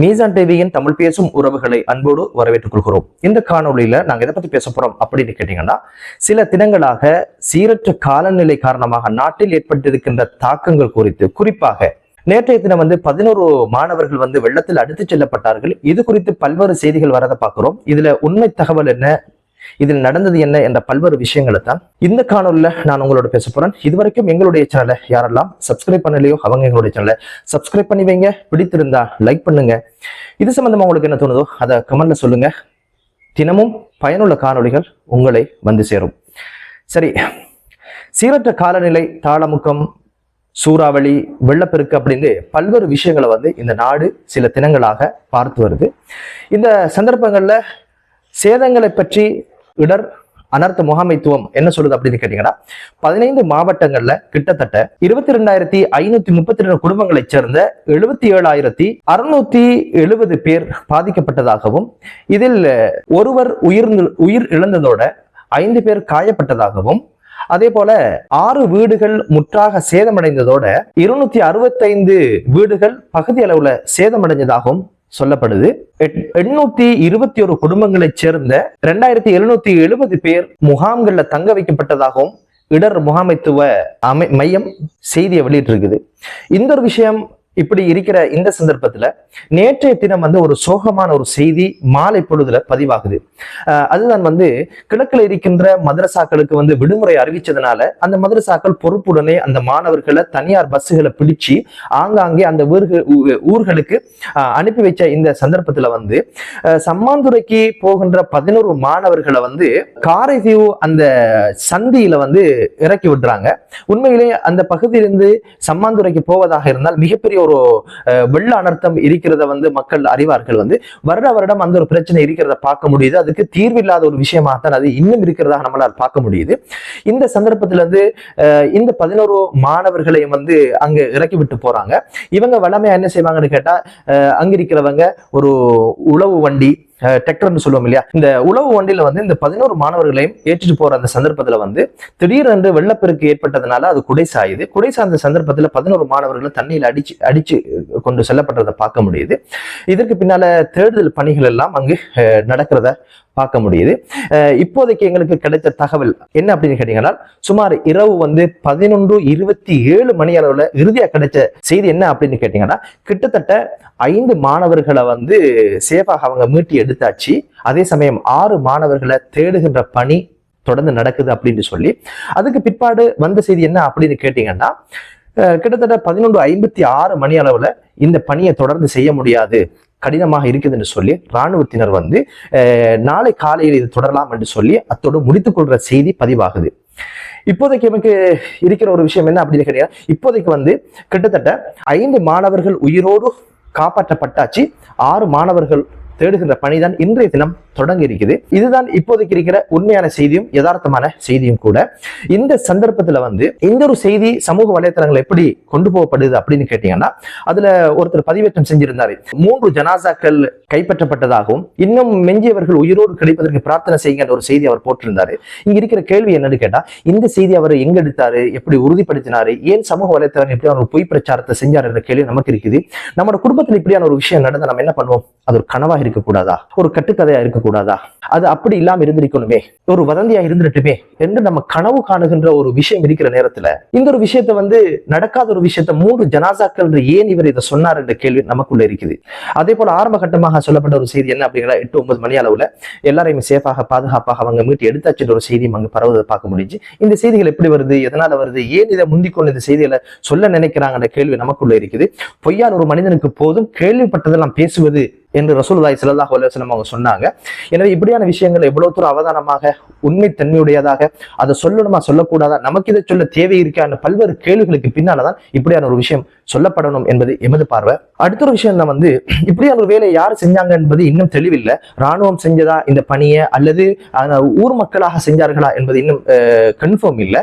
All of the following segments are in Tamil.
மீசான் டிவியின் தமிழ் பேசும் உறவுகளை அன்போடு வரவேற்றுக் கொள்கிறோம். இந்த காணொளியில நாங்க எதை பத்தி பேச போறோம் அப்படின்னு கேட்டீங்கன்னா சில தினங்களாக சீரற்ற காலநிலை காரணமாக நாட்டில் ஏற்பட்டிருக்கின்ற தாக்கங்கள் குறித்து குறிப்பாக நேற்றைய தினம் வந்து பதினோரு மாணவர்கள் வந்து வெள்ளத்தில் அடித்துச் செல்லப்பட்டார்கள். இது குறித்து பல்வேறு செய்திகள் வரதை பார்க்கிறோம். இதுல உண்மை தகவல் என்ன? இதில் நடந்தது என்ன என்ற பல்வேறு விஷயங்களை தான் இந்த காணொலியில் நான் உங்களோட பேச போறேன். இதுவரைக்கும் எங்களுடைய சேனலை யாரெல்லாம் சப்ஸ்கிரைப் பண்ணலையோ அவங்க எங்களுடைய சேனலை சப்ஸ்கிரைப் பண்ணி வைங்க. பிடித்திருந்தா லைக் பண்ணுங்க. இது சம்பந்தமா உங்களுக்கு என்ன தோணுதோ அதை கமெண்ட்ல சொல்லுங்க. தினமும் பயனுள்ள காணொளிகள் உங்களை வந்து சேரும். சரி சீரற்ற காலநிலை தாளமுக்கம் சூறாவளி வெள்ளப்பெருக்கு அப்படின்னு பல்வேறு விஷயங்களை வந்து இந்த நாடு சில தினங்களாக பார்த்து வருது. இந்த சந்தர்ப்பங்கள்ல சேதங்களை பற்றி இடர் அனர்த்த முகாமைத்துவம் என்ன சொல்லுது அப்படின்னு கேட்டீங்கன்னா பதினைந்து மாவட்டங்கள்ல கிட்டத்தட்ட இருபத்தி ரெண்டாயிரத்தி ஐநூத்தி முப்பத்தி ரெண்டு குடும்பங்களைச் சேர்ந்த எழுபத்தி ஏழாயிரத்தி அறுநூத்தி எழுபது பேர் பாதிக்கப்பட்டதாகவும் இதில் ஒருவர் உயிர் உயிர் இழந்ததோட ஐந்து பேர் காயப்பட்டதாகவும் அதே போல ஆறு வீடுகள் முற்றாக சேதமடைந்ததோட இருநூத்தி அறுபத்தைந்து வீடுகள் பகுதி அளவுல சேதமடைஞ்சதாகவும் சொல்லப்படுது. எட்- எண்ணூத்தி இருபத்தி ஒரு குடும்பங்களைச் சேர்ந்த ரெண்டாயிரத்தி எழுநூத்தி எழுபது பேர் முகாம்கள்ல தங்க வைக்கப்பட்டதாகவும் இடர் முகாமைத்துவ அமை மையம் செய்தியை வெளியிட்டிருக்குது. இந்த ஒரு விஷயம் இப்படி இருக்கிற இந்த சந்தர்ப்பத்துல நேற்றைய தினம் வந்து ஒரு சோகமான ஒரு செய்தி மாலை பொழுதுல பதிவாகுது. அதுதான் வந்து கிழக்கில் இருக்கின்ற மதரசாக்களுக்கு வந்து விடுமுறை அறிவிச்சதுனால அந்த மதரசாக்கள் பொறுப்புடனே அந்த மாணவர்களை தனியார் பஸ்ஸுகளை பிடிச்சு ஆங்காங்கே அந்த ஊர்களுக்கு அஹ், அனுப்பி வச்ச இந்த சந்தர்ப்பத்துல வந்து அஹ், சம்மாந்துறைக்கு போகின்ற பதினோரு மாணவர்களை வந்து காரைதீவு அந்த சந்தியில வந்து இறக்கி விடுறாங்க. உண்மையிலே அந்த பகுதியிலிருந்து சம்மாந்துறைக்கு போவதாக இருந்தால் மிகப்பெரிய ஒரு வெள்ள அனர்த்தம் இருக்கிறத வந்து மக்கள் அறிவார்கள் வந்து வருட வருடம் அந்த ஒரு பிரச்சனை இருக்கிறத பார்க்க முடியுது. அதுக்கு தீர்வில்லாத ஒரு விஷயமாகத்தான் அது இன்னும் இருக்கிறதாக நம்மளால் பார்க்க முடியுது. இந்த சந்தர்ப்பத்துல வந்து அஹ், இந்த பதினோரு மாணவர்களையும் வந்து அங்க இறக்கி விட்டு போறாங்க. இவங்க வளமையா என்ன செய்வாங்கன்னு கேட்டா அங்க இருக்கிறவங்க ஒரு உழவு வண்டி டெக்டர்னு சொல்லுவோம் இல்லையா? இந்த உளவு வண்டியில வந்து இந்த பதினோரு மாணவர்களையும் ஏற்றிட்டு போற அந்த சந்தர்ப்பத்துல வந்து திடீரென்று வெள்ளப்பெருக்கு ஏற்பட்டதுனால அது குடை சாயுது. குடை சார்ந்த சந்தர்ப்பத்துல பதினோரு மாணவர்களும் தண்ணியில் அடிச்சு அடிச்சு கொண்டு செல்லப்பட்டதை பார்க்க முடியுது. இதற்கு பின்னால தேடுதல் பணிகள் எல்லாம் அங்கு நடக்கிறத பார்க்க முடியுது. இப்போதைக்கு எங்களுக்கு கிடைத்த தகவல் என்ன அப்படின்னு கேட்டீங்கன்னா சுமார் இரவு வந்து பதினொன்று இருபத்தி ஏழு மணி அளவில் இறுதியாக கிடைச்ச செய்தி என்ன அப்படின்னு கேட்டீங்கன்னா கிட்டத்தட்ட ஐந்து மாணவர்களை வந்து சேஃபாக அவங்க மீட்டி எடுத்தாச்சு. அதே சமயம் ஆறு மாணவர்களை தேடுகின்ற பணி தொடர்ந்து நடக்குது அப்படின்னு சொல்லி. அதுக்கு பிற்பாடு வந்த செய்தி என்ன அப்படின்னு கேட்டீங்கன்னா கிட்டத்தட்ட பதினொன்று ஐம்பத்தி ஆறு மணி அளவில் இந்த பணியை தொடர்ந்து செய்ய முடியாது. கடினமாக இருக்குது என்று சொல்லி இராணுவத்தினர் வந்து நாளை காலையில் இது தொடரலாம் என்று சொல்லி அத்தோடு முடித்துக்கொள்கிற செய்தி பதிவாகுது. இப்போதைக்கு எனக்கு இருக்கிற ஒரு விஷயம் என்ன அப்படின்னு கேட்டீங்கன்னா இப்போதைக்கு வந்து கிட்டத்தட்ட ஐந்து மாணவர்கள் உயிரோடு காப்பாற்றப்பட்டாச்சு. ஆறு மாணவர்கள் தேடுகின்ற பணிதான் இன்றைய தினம் தொடங்கி இருக்குது இதுதான் இப்போதைக்கு இருக்கிற உண்மையான செய்தியும் யதார்த்தமான செய்தியும் கூட. இந்த சந்தர்ப்பத்துல வந்து இந்த ஒரு செய்தி சமூக வலைத்தளங்கள் எப்படி கொண்டு போகப்படுது அப்படின்னு கேட்டீங்கன்னா அதுல ஒருத்தர் பதிவேற்றம் செஞ்சிருந்தாரு. மூன்று ஜனாசாக்கள் கைப்பற்றப்பட்டதாகவும் இன்னும் மெஞ்சியவர்கள் உயிரோடு கிடைப்பதற்கு பிரார்த்தனை செய்யுங்க ஒரு செய்தி அவர் போட்டிருந்தாரு. இங்க இருக்கிற கேள்வி என்னன்னு கேட்டா இந்த செய்தி அவர் எங்க எடுத்தாரு எப்படி உறுதிப்படுத்தினாரு ஏன் சமூக வலைத்தளம் எப்படி அவர் பொய் பிரச்சாரத்தை செஞ்சார் என்ற கேள்வி நமக்கு இருக்குது. நம்மளோட குடும்பத்தில் இப்படியான ஒரு விஷயம் நடந்தா நம்ம என்ன பண்ணுவோம்? அது ஒரு கனவாக இருக்கக்கூடாதா? ஒரு கட்டுக்கதையா இருக்கக்கூடாதா? அது அப்படி இல்லாம இருந்திருக்கணுமே ஒரு வதந்தியா இருந்துட்டுமே என்று நம்ம கனவு காணுகின்ற ஒரு விஷயம் இருக்கிற நேரத்துல இந்த ஒரு விஷயத்தை வந்து நடக்காத ஒரு விஷயத்த மூன்று ஜனாசாக்கள் ஏன் இவர் இதை சொன்னார் என்ற கேள்வி நமக்குள்ள இருக்குது. அதே போல ஆரம்ப கட்டமாக சொல்லப்பட்ட ஒரு செய்தி என்ன அப்படிங்கிற எட்டு ஒன்பது மணி அளவுல எல்லாரையுமே சேஃபாக பாதுகாப்பாக அவங்க மீட்டு எடுத்தாச்சுன்ற ஒரு செய்தியும் அங்கே பரவுவதை பார்க்க முடிஞ்சு. இந்த செய்திகள் எப்படி வருது எதனால வருது ஏன் இதை முந்திக்கொண்டு இந்த செய்திகளை சொல்ல நினைக்கிறாங்கன்ற கேள்வி நமக்குள்ள இருக்குது. பொய்யான் ஒரு மனிதனுக்கு போதும் கேள்விப்பட்டதெல்லாம் பேசுவது என்று ரசூல்லாய் ஸல்லல்லாஹு அலைஹி அவங்க சொன்னாங்க. எனவே இப்படியான விஷயங்கள் எவ்வளவு தூரம் அவதானமாக உண்மை தன்மையுடையதாக அதை சொல்லணுமா சொல்லக்கூடாதா நமக்கு இதை சொல்ல தேவை இருக்கான்னு பல்வேறு கேள்விகளுக்கு பின்னாலதான் இப்படியான ஒரு விஷயம் சொல்லப்படணும் என்பது எமது பார்வை. அடுத்த ஒரு விஷயம் வந்து இப்படியான ஒரு வேலையை யார் செஞ்சாங்க என்பது இன்னும் தெளிவில்லை. ராணுவம் செஞ்சதா இந்த பணியை அல்லது ஊர் மக்களாக செஞ்சார்களா என்பது இன்னும் கன்ஃபார்ம் இல்லை.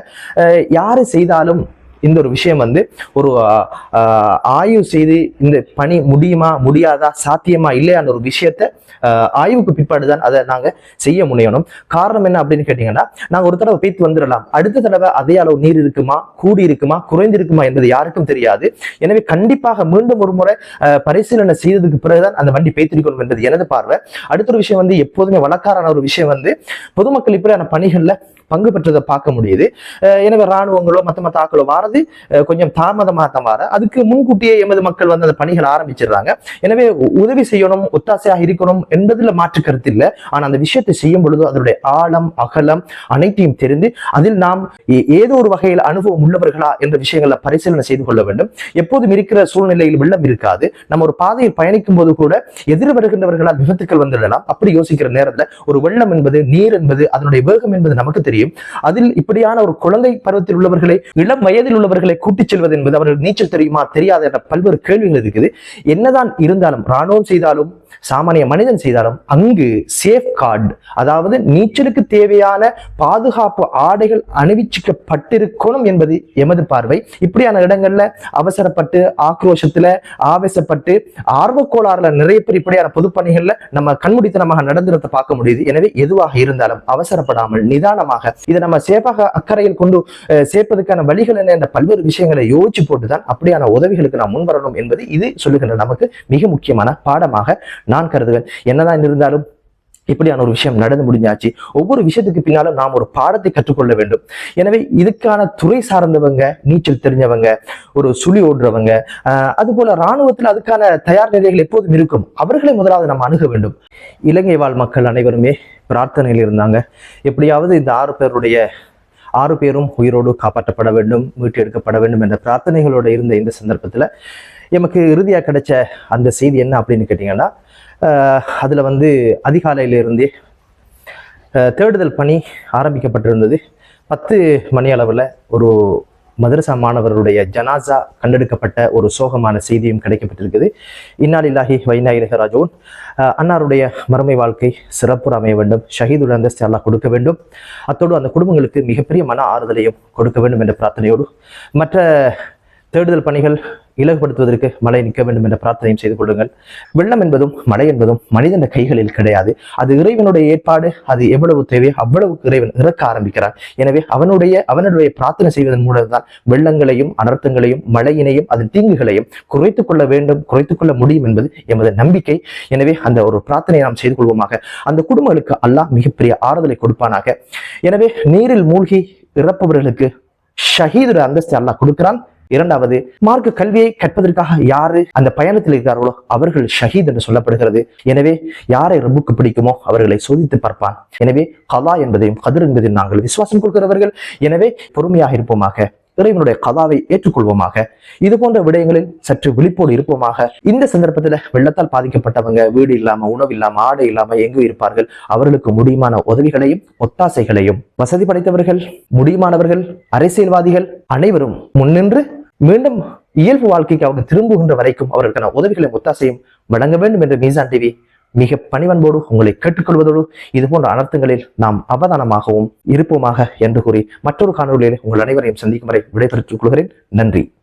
யாரு செய்தாலும் இந்த ஒரு விஷயம் வந்து ஒரு ஆஹ், ஆய்வு செய்து இந்த பணி முடியுமா முடியாதா சாத்தியமா இல்லையான்ற ஒரு விஷயத்த ஆஹ், ஆய்வுக்கு பிற்பாடு தான் அதை நாங்க செய்ய முனையணும். காரணம் என்ன அப்படின்னு கேட்டீங்கன்னா நாங்கள் ஒரு தடவை பேத்து வந்துடலாம். அடுத்த தடவை அதே அளவு நீர் இருக்குமா கூடி இருக்குமா குறைந்திருக்குமா என்பது யாருக்கும் தெரியாது. எனவே கண்டிப்பாக மீண்டும் ஒரு முறை ஆஹ், பரிசீலனை செய்ததுக்கு பிறகுதான் அந்த வண்டி பேத்திருக்கணும் என்பது எனது பார்வை. அடுத்த ஒரு விஷயம் வந்து எப்போதுமே வழக்காரான ஒரு விஷயம் வந்து பொதுமக்கள் இப்படியான பணிகள்ல பங்கு பெற்றதை பார்க்க முடியுது. எனவே இராணுவங்களோ மத்த மத்த ஆக்களோ வாரது கொஞ்சம் தாமதமாக தான் வர அதுக்கு முன்கூட்டியே எமது மக்கள் வந்து அந்த பணிகள் ஆரம்பிச்சிடுறாங்க. எனவே உதவி செய்யணும் ஒத்தாசையாக இருக்கணும் என்பதுல மாற்று கருத்து இல்லை. ஆனா அந்த விஷயத்தை செய்யும் பொழுது அதனுடைய ஆழம் அகலம் அனைத்தையும் தெரிந்து அதில் நாம் ஏதோ ஒரு வகையில் அனுபவம் உள்ளவர்களா என்ற விஷயங்களை பரிசீலனை செய்து கொள்ள வேண்டும். எப்போதும் இருக்கிற சூழ்நிலையில் வெள்ளம் இருக்காது. நம்ம ஒரு பாதையில் பயணிக்கும் போது கூட எதிர் வருகின்றவர்களால் விபத்துக்கள் வந்துடலாம் அப்படி யோசிக்கிற நேரத்துல ஒரு வெள்ளம் என்பது நீர் என்பது அதனுடைய வேகம் என்பது நமக்கு தெரியும் அதில் இப்படியான ஒரு குழந்தை பருவத்தில் உள்ளவர்களை இளம் வயதில் உள்ளவர்களை கூட்டிச் செல்வது என்பது அவர்கள் நீச்சல் தெரியுமா தெரியாது என்ற பல்வேறு கேள்விகள் இருக்குது என்னதான் இருந்தாலும் ராணுவம் செய்தாலும் சாமானிய மனிதன் செய்தாலும் அங்கு சேஃப் கார்டு அதாவது நீச்சலுக்கு தேவையான பாதுகாப்பு ஆடைகள் அணிவிச்சிக்கப்பட்டிருக்கணும் என்பது எமது பார்வை. இப்படியான இடங்கள்ல அவசரப்பட்டு ஆக்ரோஷத்துல ஆவேசப்பட்டு ஆர்வக்கோளாறுல நிறைய பேர் இப்படியான பொதுப்பணிகள்ல நம்ம கண்முடித்தனமாக நடந்துறத பார்க்க முடியுது. எனவே எதுவாக இருந்தாலும் அவசரப்படாமல் நிதானமாக இதை நம்ம சேஃபாக அக்கறையில் கொண்டு சேர்ப்பதற்கான வழிகள் என்ன என்ற பல்வேறு விஷயங்களை யோசிச்சு போட்டுதான் அப்படியான உதவிகளுக்கு நாம் முன்வரணும் என்பது இது சொல்லுகின்ற நமக்கு மிக முக்கியமான பாடமாக நான் கருதுவேன். என்னதான் இருந்தாலும் இப்படியான ஒரு விஷயம் நடந்து முடிஞ்சாச்சு. ஒவ்வொரு விஷயத்துக்கு பின்னாலும் நாம் ஒரு பாடத்தை கற்றுக்கொள்ள வேண்டும். எனவே இதுக்கான துறை சார்ந்தவங்க நீச்சல் தெரிஞ்சவங்க ஒரு சுழி ஓடுறவங்க அதுபோல இராணுவத்தில் ராணுவத்தில் அதுக்கான தயார் நிலைகள் எப்போதும் இருக்கும். அவர்களை முதலாவது நாம் அணுக வேண்டும். இலங்கை வாழ் மக்கள் அனைவருமே பிரார்த்தனையில் இருந்தாங்க. எப்படியாவது இந்த ஆறு பேருடைய ஆறு பேரும் உயிரோடு காப்பாற்றப்பட வேண்டும் மீட்டெடுக்கப்பட வேண்டும் என்ற பிரார்த்தனைகளோடு இருந்த இந்த சந்தர்ப்பத்தில் எமக்கு இறுதியாக கிடைச்ச அந்த செய்தி என்ன அப்படின்னு கேட்டிங்கன்னா அதில் வந்து அதிகாலையிலிருந்தே தேடுதல் பணி ஆரம்பிக்கப்பட்டிருந்தது. பத்து மணி அளவில் ஒரு மதரசா மாணவருடைய ஜனாசா கண்டெடுக்கப்பட்ட ஒரு சோகமான செய்தியும் கிடைக்கப்பட்டிருக்குது. இன்னாலில்லாஹி வைநாயகராஜோன் அன்னாருடைய மறுமை வாழ்க்கை சிறப்புற அமைய வேண்டும். ஷஹீதுல் அந்தஸ்து எல்லாம் கொடுக்க வேண்டும். அத்தோடு அந்த குடும்பங்களுக்கு மிகப்பெரிய மன ஆறுதலையும் கொடுக்க வேண்டும் என்ற பிரார்த்தனையோடு மற்ற தேடுதல் பணிகள் இலகுபடுத்துவதற்கு மழை நிற்க வேண்டும் என்ற பிரார்த்தனையும் செய்து கொள்ளுங்கள். வெள்ளம் என்பதும் மழை என்பதும் மனிதன் கைகளில் கிடையாது. அது இறைவனுடைய ஏற்பாடு அது எவ்வளவு தேவையோ அவ்வளவுக்கு இறைவன் இறக்க ஆரம்பிக்கிறான் எனவே அவனுடைய அவனுடைய பிரார்த்தனை செய்வதன் மூலம் தான் வெள்ளங்களையும் அனர்த்தங்களையும் மழையினையும் அதன் தீங்குகளையும் குறைத்துக் கொள்ள வேண்டும் குறைத்துக் கொள்ள முடியும் என்பது எமது நம்பிக்கை. எனவே அந்த ஒரு பிரார்த்தனையை நாம் செய்து கொள்வோமாக. அந்த குடும்பங்களுக்கு அல்லாஹ் மிகப்பெரிய ஆறுதலை கொடுப்பானாக. எனவே நீரில் மூழ்கி இறப்பவர்களுக்கு ஷஹீதுடைய அந்தஸ்து அல்லாஹ் கொடுக்கிறான். இரண்டாவது மார்க்க கல்வியை கற்பதற்காக யாரு அந்த பயணத்தில் இருக்கிறார்களோ அவர்கள் ஷஹீத் என்று சொல்லப்படுகிறது. எனவே யாரை ரப்புக்கு பிடிக்குமோ அவர்களை சோதித்து பார்ப்பான். எனவே கலா என்பதையும் கதிர் என்பதையும் நாங்கள் விசுவாசம் கொள்கிறவர்கள். எனவே பொறுமையாக இருப்போமாக இறைவனுடைய கதாவை ஏற்றுக்கொள்வோமாக. இது போன்ற விடயங்களில் சற்று விழிப்போடு இருப்போமாக. இந்த சந்தர்ப்பத்தில் வெள்ளத்தால் பாதிக்கப்பட்டவங்க வீடு இல்லாம உணவு இல்லாம ஆடை இல்லாம எங்கு இருப்பார்கள்? அவர்களுக்கு முடியுமான உதவிகளையும் ஒத்தாசைகளையும் வசதி படைத்தவர்கள் முடியுமானவர்கள் அரசியல்வாதிகள் அனைவரும் முன்னின்று மீண்டும் இயல்பு வாழ்க்கைக்கு அவர்கள் திரும்புகின்ற வரைக்கும் அவர்களுக்கான உதவிகளை ஒத்தாசையும் வழங்க வேண்டும் என்று மீசான் டிவி மிக பணிவன்போடு உங்களை கேட்டுக்கொள்வதோடு இது போன்ற அனர்த்தங்களில் நாம் அவதானமாகவும் இருப்போமாக என்று கூறி மற்றொரு காணொலியில் உங்கள் அனைவரையும் சந்திக்கும் வரை விடைபெற்றுக் கொள்கிறேன். நன்றி.